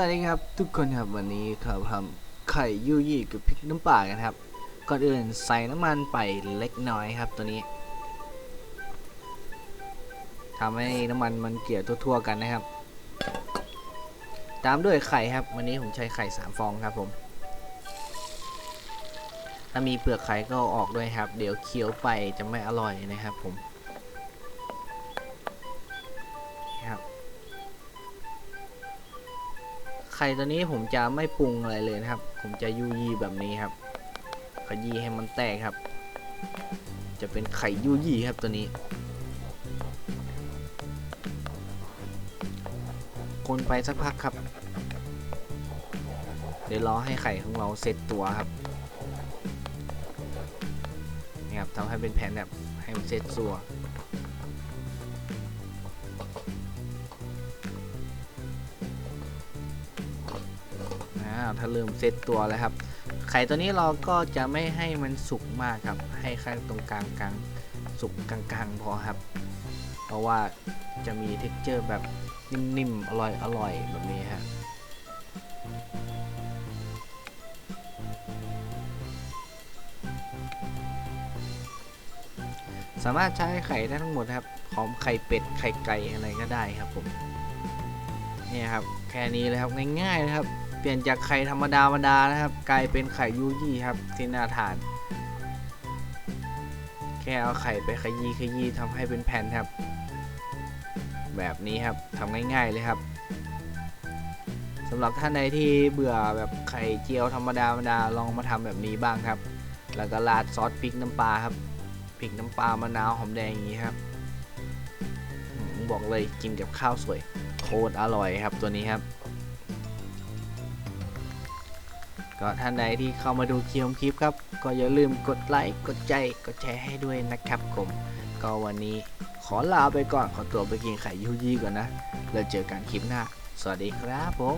วัสดีครับทุกคนครับวันนี้เราทำไข่ยูยี่กับพริกน้ำปลากันครับ ก่อนอื่นใส่น้ำมันไปเล็กน้อยครับตัวนี้ทำให้น้ำมันมันเกลี่ยทั่วๆกันนะครับ ตามด้วยไข่ครับ วันนี้ผมใช้ไข่สามฟองครับผม ถ้ามีเปลือกไข่ก็ออกด้วยครับ เดี๋ยวเคี้ยวไปจะไม่อร่อยนะครับผมครับ ไข่ตัวนี้ผมจะไม่ปรุงอะไรเลยนะครับ ผมจะยูยี่แบบนี้ครับ ขยี้ให้มันแตกครับ จะเป็นไข่ยูยี่ครับตัวนี้ คนไปสักพักครับ เดี๋ยวรอให้ไข่ของเราเสร็จตัวครับนี่ครับทำให้เป็นแผ่นแบบให้มันเสร็จตัว อ่าถ้าเริ่มเซตตัวแล้วครับ ไข่ตัวนี้เราก็จะไม่ให้มันสุกมากครับ ให้แค่ตรงกลางกลางสุกกลางๆพอครับ เพราะว่าจะมีเท็กเจอร์แบบนิ่มๆ อร่อยอร่อยแบบนี้ฮะสามารถใช้ไข่ได้ทั้งหมดครับพร้อมไข่เป็ดไข่ไก่อะไรก็ได้ครับผมนี่ครับ แค่นี้เลยครับง่ายๆนะครับ ปลี่ยนจากไข่ธรรมดาธรรมดานะครับ กลายเป็นไข่ยูยี่ครับที่น่าทาน แค่เอาไข่ไปขยี้ขยี้ทำให้เป็นแผ่นครับ แบบนี้ครับทำง่ายๆเลยครับสำหรับท่านใดที่เบื่อแบบไข่เจียวธรรมดาธรรมดาลองมาทำแบบนี้บ้างครับ แล้วก็ราดซอสพริกน้ำปลาครับพริกน้ำปลามะนาวหอมแดงอย่างนี้ครับบอกเลยกินกับข้าวสวยโคตรอร่อยครับตัวนี้ครับ ก็ท่านใดที่เข้ามาดูคลิปคลิปครับ ก็อย่าลืมกดไลค์กดใจกดแชร์ให้ด้วยนะครับผมก็วันนี้ขอลาไปก่อนขอตัวไปกินไข่ยูยี่ก่อนนะแล้วเจอกันคลิปหน้า สวัสดีครับผม